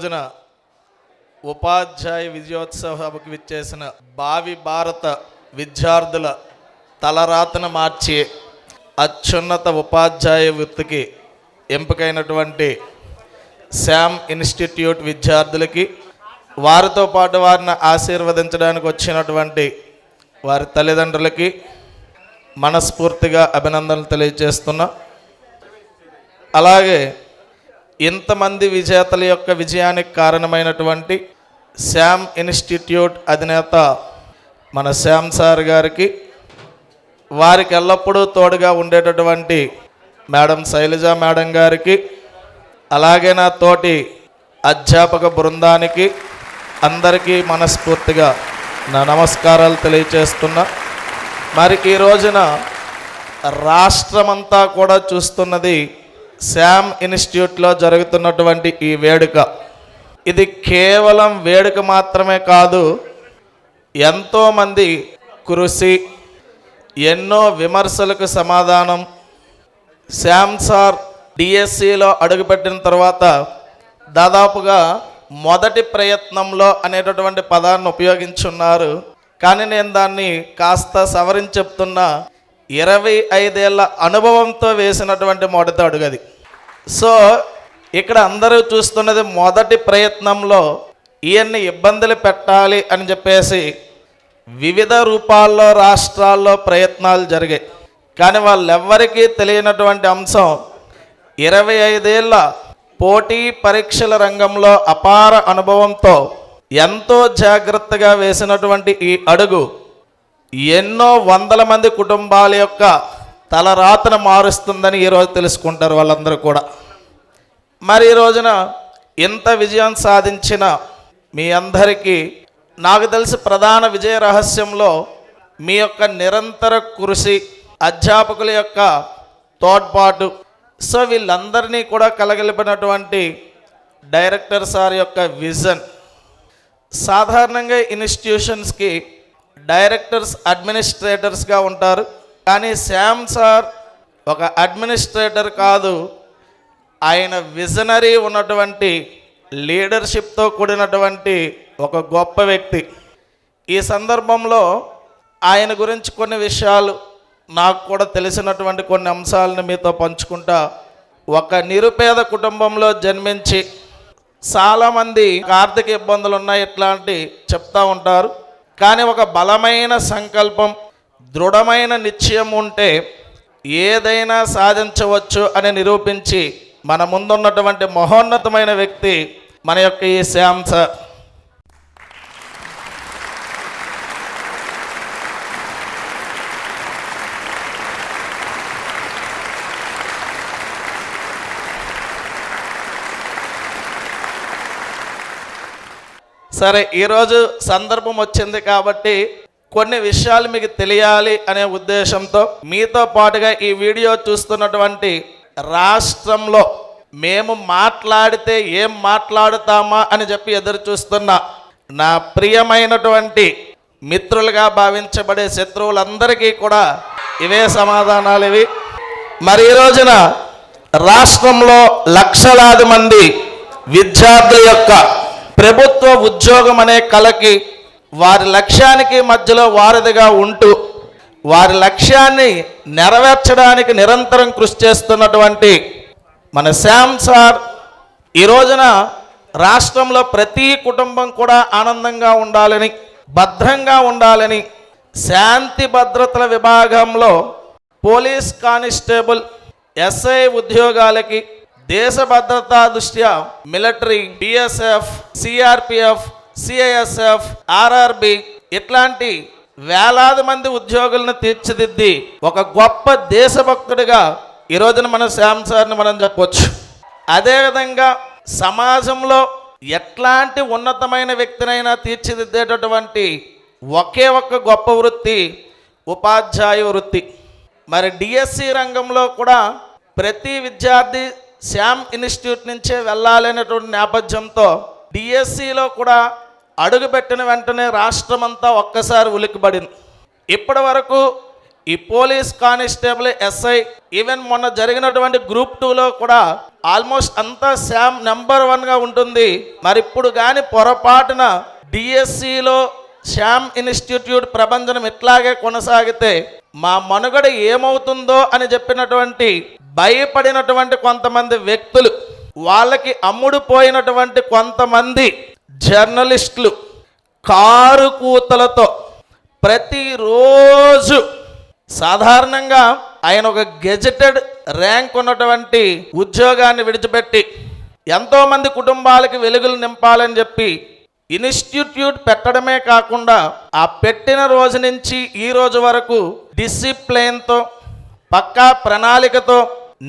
రోజున ఉపాధ్యాయ విజయోత్సవ విచ్చేసిన భావి భారత విద్యార్థుల తలరాతన మార్చి అత్యున్నత ఉపాధ్యాయ వృత్తికి ఎంపికైనటువంటి శామ్ ఇన్స్టిట్యూట్ విద్యార్థులకి వారితో పాటు వారిని ఆశీర్వదించడానికి వచ్చినటువంటి వారి తల్లిదండ్రులకి మనస్ఫూర్తిగా అభినందనలు తెలియజేస్తున్నా. అలాగే ఇంతమంది విజేతల యొక్క విజయానికి కారణమైనటువంటి శామ్ ఇన్స్టిట్యూట్ అధినేత మన శ్యామ్ సార్ గారికి వారికి ఎల్లప్పుడూ తోడుగా ఉండేటటువంటి మేడం శైలజ మేడం గారికి అలాగే నా తోటి అధ్యాపక బృందానికి అందరికీ మనస్ఫూర్తిగా నా నమస్కారాలు తెలియచేస్తున్నా. మరికి ఈ రోజున రాష్ట్రమంతా కూడా చూస్తున్నది శామ్ ఇన్స్టిట్యూట్లో జరుగుతున్నటువంటి ఈ వేడుక. ఇది కేవలం వేడుక మాత్రమే కాదు ఎంతోమంది కృషి ఎన్నో విమర్శలకు సమాధానం. శామ్ సార్ డిఎస్సిలో అడుగుపెట్టిన తర్వాత దాదాపుగా మొదటి ప్రయత్నంలో అనేటటువంటి పదాన్ని ఉపయోగించున్నారు. కానీ నేను దాన్ని కాస్త సవరించి చెప్తున్నా ఇరవై ఐదేళ్ళ అనుభవంతో వేసినటువంటి మొదటి అడుగది. సో ఇక్కడ అందరూ చూస్తున్నది మొదటి ప్రయత్నంలో ఈయన్ని ఇబ్బందులు పెట్టాలి అని చెప్పేసి వివిధ రూపాల్లో రాష్ట్రాల్లో ప్రయత్నాలు జరిగాయి. కానీ వాళ్ళెవ్వరికీ తెలియనటువంటి అంశం ఇరవై ఐదేళ్ళ పోటీ పరీక్షల రంగంలో అపార అనుభవంతో ఎంతో జాగ్రత్తగా వేసినటువంటి ఈ అడుగు ఎన్నో వందల మంది కుటుంబాల యొక్క తలరాతను మారుస్తుందని ఈరోజు తెలుసుకుంటారు వాళ్ళందరూ కూడా. మరి ఈ రోజున ఇంత విజయం సాధించిన మీ అందరికీ నాకు తెలిసి ప్రధాన విజయ రహస్యంలో మీ యొక్క నిరంతర కృషి అధ్యాపకుల యొక్క తోడ్పాటు సో వీళ్ళందరినీ కూడా కలగలిపినటువంటి డైరెక్టర్ సార్ యొక్క విజన్. సాధారణంగా ఇన్స్టిట్యూషన్స్కి డైరెక్టర్స్ అడ్మినిస్ట్రేటర్స్గా ఉంటారు. కానీ శ్యామ్ సార్ ఒక అడ్మినిస్ట్రేటర్ కాదు. ఆయన విజనరీ ఉన్నటువంటి లీడర్షిప్తో కూడినటువంటి ఒక గొప్ప వ్యక్తి. ఈ సందర్భంలో ఆయన గురించి కొన్ని విషయాలు నాకు కూడా తెలిసినటువంటి కొన్ని అంశాలను మీతో పంచుకుంటా. ఒక నిరుపేద కుటుంబంలో జన్మించి చాలామంది ఆర్థిక ఇబ్బందులు ఉన్నాయి ఇట్లాంటి చెప్తా ఉంటారు. కానీ ఒక బలమైన సంకల్పం దృఢమైన నిశ్చయం ఉంటే ఏదైనా సాధించవచ్చు అని నిరూపించి మన ముందున్నటువంటి మహోన్నతమైన వ్యక్తి మన యొక్క ఈ శ్యామ్ సార్. సరే ఈరోజు సందర్భం వచ్చింది కాబట్టి కొన్ని విషయాలు మీకు తెలియాలి అనే ఉద్దేశంతో మీతో పాటుగా ఈ వీడియో చూస్తున్నటువంటి రాష్ట్రంలో మేము మాట్లాడితే ఏం మాట్లాడుతామా అని చెప్పి ఎదురు చూస్తున్న నా ప్రియమైనటువంటి మిత్రులుగా భావించబడే శత్రువులందరికీ కూడా ఇవే సమాధానాలు ఇవి. మరి ఈ రోజున రాష్ట్రంలో లక్షలాది మంది విద్యార్థుల యొక్క ప్రభుత్వ ఉద్యోగం అనే కళకి వారి లక్ష్యానికి మధ్యలో వారధిగా ఉంటూ వారి లక్ష్యాన్ని నెరవేర్చడానికి నిరంతరం కృషి చేస్తున్నటువంటి మన శ్యామ్ సార్ ఈ రోజున రాష్ట్రంలో ప్రతి కుటుంబం కూడా ఆనందంగా ఉండాలని భద్రంగా ఉండాలని శాంతి భద్రతల విభాగంలో పోలీస్ కానిస్టేబుల్ ఎస్ఐ ఉద్యోగాలకి దేశ భద్రతా దృష్ట్యా military BSF CRPF CISF RRB ఇట్లాంటి వేలాది మంది ఉద్యోగులను తీర్చిదిద్ది ఒక గొప్ప దేశభక్తుడిగా ఈరోజున మన శ్యామ్ సార్ని మనం చెప్పవచ్చు అదేవిధంగా సమాజంలో ఎట్లాంటి ఉన్నతమైన వ్యక్తినైనా తీర్చిదిద్దేటటువంటి ఒకే ఒక్క గొప్ప వృత్తి ఉపాధ్యాయ వృత్తి. మరి డిఎస్సి రంగంలో కూడా ప్రతి విద్యార్థి శ్యామ్ ఇన్స్టిట్యూట్ నుంచే వెళ్ళాలనేటువంటి నేపథ్యంతో డిఎస్సిలో కూడా అడుగుపెట్టిన వెంటనే రాష్ట్రమంతా ఒక్కసారి ఉలిక్కిపడింది. ఇప్పటి వరకు ఈ పోలీస్ కానిస్టేబుల్ ఎస్ఐ ఈవెన్ మొన్న జరిగినటువంటి గ్రూప్ టూలో కూడా ఆల్మోస్ట్ అంతా శామ్ నెంబర్ వన్గా ఉంటుంది. మరి ఇప్పుడు కానీ పొరపాటున డిఎస్సిలో శ్యామ్ ఇన్స్టిట్యూట్ ప్రబంధనం ఇట్లాగే కొనసాగితే మా మనుగడ ఏమవుతుందో అని చెప్పినటువంటి భయపడినటువంటి కొంతమంది వ్యక్తులు వాళ్ళకి అమ్ముడు పోయినటువంటి కొంతమంది జర్నలిస్టులు కారు కూతలతో ప్రతిరోజు సాధారణంగా ఆయన ఒక గెజెటెడ్ ర్యాంక్ ఉన్నటువంటి ఉద్యోగాన్ని విడిచిపెట్టి ఎంతోమంది కుటుంబాలకి వెలుగులు నింపాలని చెప్పి ఇన్స్టిట్యూట్ పెట్టడమే కాకుండా ఆ పెట్టిన రోజు నుంచి ఈ రోజు వరకు డిసిప్లైన్తో పక్కా ప్రణాళికతో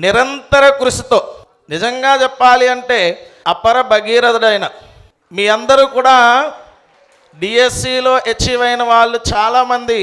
నిరంతర కృషితో నిజంగా చెప్పాలి అంటే అపర భగీరథుడైన మీ అందరూ కూడా డిఎస్సిలో అచీవ్ అయిన వాళ్ళు చాలామంది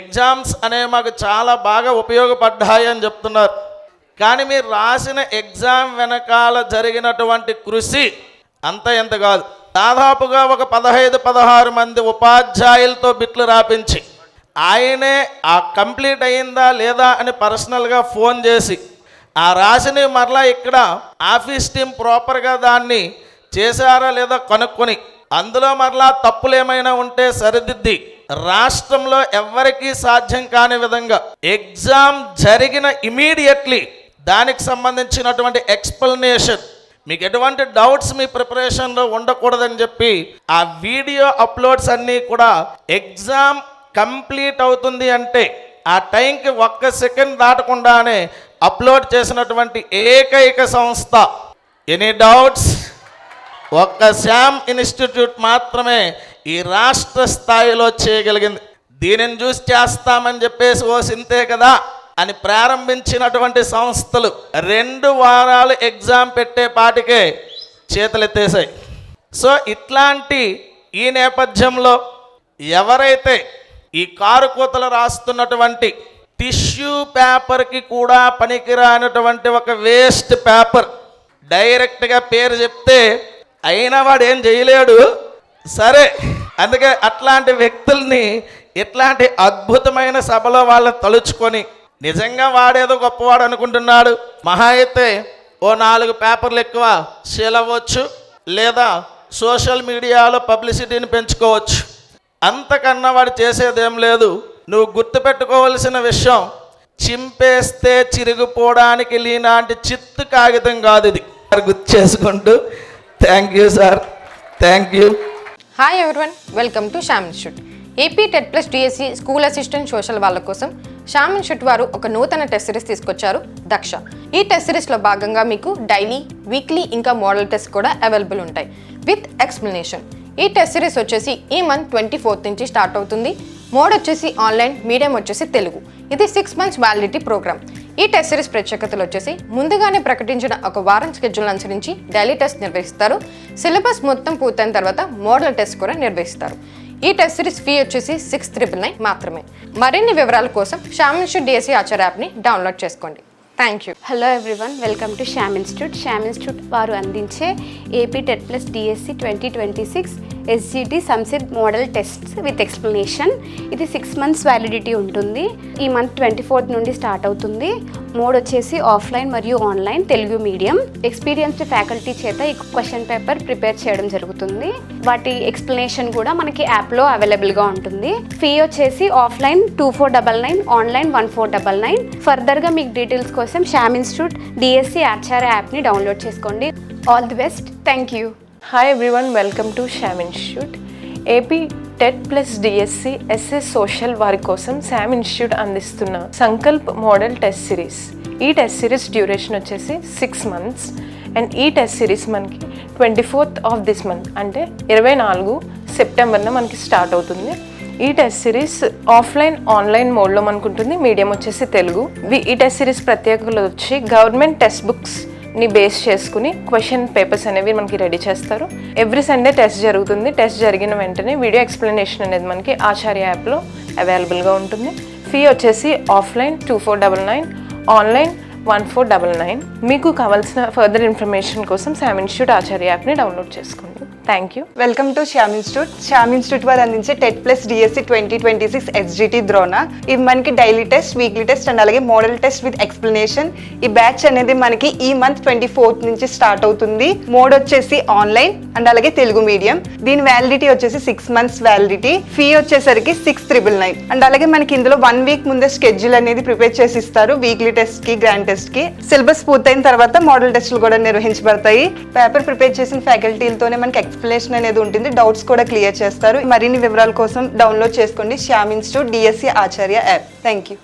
ఎగ్జామ్స్ అనేవి మాకు చాలా బాగా ఉపయోగపడ్డాయి అని చెప్తున్నారు. కానీ మీరు రాసిన ఎగ్జామ్ వెనకాల జరిగినటువంటి కృషి అంత ఎంత కాదు. దాదాపుగా ఒక పదహైదు పదహారు మంది ఉపాధ్యాయులతో బిట్లు రాపించి ఆయనే ఆ కంప్లీట్ అయిందా లేదా అని పర్సనల్గా ఫోన్ చేసి ఆ రాసినవి మరలా ఇక్కడ ఆఫీస్ టీం ప్రాపర్గా దాన్ని చేశారా లేదా కనుక్కొని అందులో మరలా తప్పులేమైనా ఉంటే సరిదిద్ది. రాష్ట్రంలో ఎవ్వరికీ సాధ్యం కాని విధంగా ఎగ్జామ్ జరిగిన ఇమీడియట్లీ దానికి సంబంధించినటువంటి ఎక్స్ప్లెనేషన్. మీకు ఎటువంటి డౌట్స్ మీ ప్రిపరేషన్లో ఉండకూడదని చెప్పి ఆ వీడియో అప్లోడ్స్ అన్నీ కూడా ఎగ్జామ్ కంప్లీట్ అవుతుంది అంటే ఆ టైంకి ఒక్క సెకండ్ దాటకుండానే అప్లోడ్ చేసినటువంటి ఏకైక సంస్థ. Any doubts? ఒక్క శ్యామ్ ఇన్స్టిట్యూట్ మాత్రమే ఈ రాష్ట్ర స్థాయిలో చేయగలిగింది. దీనిని చూసి చేస్తామని చెప్పేసి ఓ సింతే కదా అని ప్రారంభించినటువంటి సంస్థలు రెండు వారాలు ఎగ్జామ్ పెట్టే పాటికే చేతులెత్తేసాయి. సో ఇట్లాంటి ఈ నేపథ్యంలో ఎవరైతే ఈ కారు కూతలు రాస్తున్నటువంటి టిష్యూ పేపర్కి కూడా పనికిరానటువంటి ఒక వేస్ట్ పేపర్ డైరెక్ట్గా పేరు చెప్తే అయినా వాడు ఏం చేయలేడు. సరే అందుకే అట్లాంటి వ్యక్తుల్ని ఇట్లాంటి అద్భుతమైన సభలో వాళ్ళని తలుచుకొని నిజంగా వాడేదో గొప్పవాడు అనుకుంటున్నాడు. మహా అయితే ఓ నాలుగు పేపర్లు ఎక్కువ సేల్ అవ్వచ్చు లేదా సోషల్ మీడియాలో పబ్లిసిటీని పెంచుకోవచ్చు. అంతకన్నా వాడు చేసేదేం లేదు. నువ్వు గుర్తుపెట్టుకోవలసిన విషయం చింపేస్తే చిరిగిపోవడానికి లేనాంటి చిత్తు కాగితం కాదు ఇది. గుర్తు చేసుకుంటూ thank you sir thank you hi everyone welcome to Shyam institute AP TET plus DSC school assistant social వాళ్ళ కోసం శ్యామ్ ఇన్స్టిట్యూట్ వారు ఒక నూతన టెస్ట్ సిరీస్ తీసుకొచ్చారు దక్ష ఈ టెస్ట్ సిరీస్లో భాగంగా మీకు డైలీ వీక్లీ ఇంకా మోడల్ టెస్ట్ కూడా అవైలబుల్ ఉంటాయి విత్ ఎక్స్ప్లెనేషన్ ఈ టెస్ట్ సిరీస్ వచ్చేసి ఈ మంత్ ట్వంటీ ఫోర్త్ నుంచి స్టార్ట్ అవుతుంది. మోడ్ వచ్చేసి ఆన్లైన్ మీడియం వచ్చేసి తెలుగు. ఇది సిక్స్ మంత్స్ వ్యాలిడిటీ ప్రోగ్రామ్ ఈ టెస్ట్ సిరీస్ ప్రత్యేకతలు వచ్చేసి ముందుగానే ప్రకటించిన ఒక వారం స్కెడ్యూల్ అనుసరించి డైలీ టెస్ట్ నిర్వహిస్తారు. సిలబస్ మొత్తం పూర్తయిన తర్వాత మోడల్ టెస్ట్ కూడా నిర్వహిస్తారు. ఈ టెస్ట్ సిరీస్ ఫీ వచ్చేసి సిక్స్ త్రిబుల్ నైన్ మాత్రమే. మరిన్ని వివరాల కోసం షామిన్షు డిఎస్సీ ఆచార్ యాప్ని డౌన్లోడ్ చేసుకోండి. Thank you hello everyone welcome to Shyam institute Shyam institute వారు అందించే AP TET plus DSC twenty twenty six SGT సంసిద్ model tests with explanation ఇది సిక్స్ మంత్స్ వ్యాలిడిటీ ఉంటుంది. ఈ మంత్ ట్వంటీ ఫోర్త్ నుండి స్టార్ట్ అవుతుంది. Mode వచ్చేసి offline మరియు online Telugu medium experienced faculty చేత ఈ క్వశ్చన్ పేపర్ ప్రిపేర్ చేయడం జరుగుతుంది. వాటి ఎక్స్ప్లెనేషన్ కూడా మనకి యాప్లో అవైలబుల్గా ఉంటుంది. ఫీ వచ్చేసి offline two four double nine online one four double nine ఫర్దర్గా మీకు డీటెయిల్స్ కోసం శ్యామ్ ఇన్స్టిట్యూట్ డిఎస్సి ఆచార్య యాప్ని డౌన్లోడ్ చేసుకోండి. All the best thank you hi everyone welcome to Sam institute AP TET plus DSC SS social వారి కోసం Sam institute అందిస్తున్న Sankalp model test series. ఈ test series duration వచ్చేసి సిక్స్ మంత్స్ అండ్ ఈ test series మనకి twenty fourth of this month అంటే ఇరవై నాలుగు సెప్టెంబర్న మనకి స్టార్ట్ అవుతుంది. ఈ టెస్ట్ సిరీస్ ఆఫ్లైన్ ఆన్లైన్ మోడ్లో మనకుంటుంది. మీడియం వచ్చేసి తెలుగు. వి- ఈ టెస్ట్ సిరీస్ ప్రత్యేకలు వచ్చి గవర్నమెంట్ టెక్స్ట్ బుక్స్ ని బేస్ చేసుకుని క్వశ్చన్ పేపర్స్ అనేవి మనకి రెడీ చేస్తారు. ఎవ్రీ సండే టెస్ట్ జరుగుతుంది. టెస్ట్ జరిగిన వెంటనే వీడియో ఎక్స్ప్లెనేషన్ అనేది మనకి ఆచార్య యాప్లో అవైలబుల్గా ఉంటుంది. ఫీ వచ్చేసి offline two four double nine online one four double nine మీకు కావాల్సిన ఫర్దర్ ఇన్ఫర్మేషన్ కోసం శామ్ ఇన్స్టిట్యూట్ ఆచార్య యాప్ని డౌన్లోడ్ చేసుకోండి. Thank you welcome to Shyam institute Shyam institute వారు అందించే TET plus DSC twenty twenty six SGT Drona ఇవి మనకి daily test weekly test and అలాగే మోడల్ టెస్ట్ విత్ ఎక్స్ప్లెనేషన్ ఈ బ్యాచ్ అనేది మనకి ఈ మంత్ ట్వంటీ ఫోర్త్ నుంచి స్టార్ట్ అవుతుంది. మోడ్ వచ్చేసి ఆన్లైన్ అండ్ అలాగే తెలుగు మీడియం దీని వ్యాలిడిటీ వచ్చేసి సిక్స్ మంత్స్ వ్యాలిడిటీ ఫీ వచ్చేసరికి సిక్స్ త్రిబుల్ నైన్ అండ్ అలాగే మనకి ఇందులో వన్ వీక్ ముందే స్కెడ్యూల్ అనేది ప్రిపేర్ చేసి ఇస్తారు. వీక్లీ టెస్ట్కి గ్రాండ్ టెస్ట్కి. సిలబస్ పూర్తయిన తర్వాత మోడల్ టెస్టులు కూడా నిర్వహించబడతాయి. పేపర్ ప్రిపేర్ చేసిన ఫ్యాకల్టీలతోనే మనకి ఎక్స్ప్లెనేషన్ అనేది ఉంటుంది. డౌట్స్ కూడా క్లియర్ చేస్తారు. మరిన్ని వివరాల కోసం డౌన్లోడ్ చేసుకోండి. Shyam institute DSC Acharya app. Thank you